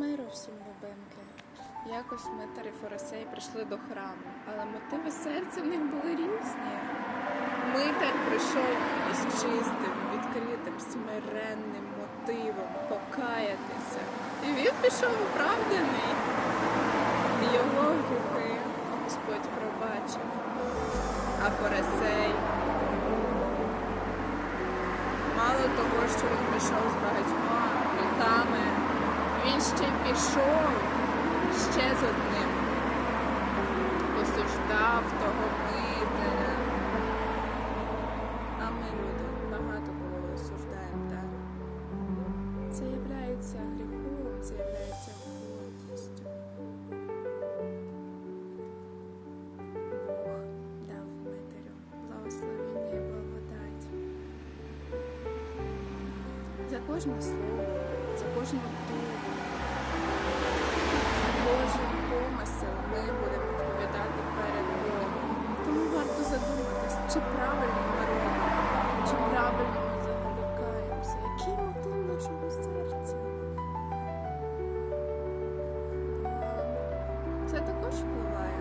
Миру всім любимки. Якось Митар і Фарисей прийшли до храму, але мотиви серця в них були різні. Митар прийшов із чистим, відкритим, смиренним мотивом покаятися. І він пішов оправданий. Його гріхи Господь пробачив. А Фарисей Мало того, що він прийшов він ще пішов ще з одним. Осуждав того митаря. А ми люди багато кого осуждаємо, так? Це являється гріхом, це являється гордістю. Бог дав митарю благословення і благодать. За кожне слово, за кожну думку, кожен помисел ми будемо відповідати перед Богом. Тому варто задуматись, чи правильно ми робимо, чи правильно ми взагалі каємося, який мотив нашого серця. Це також впливає